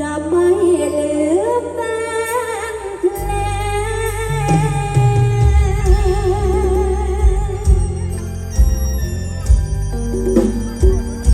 จะไม่ลืมแฟ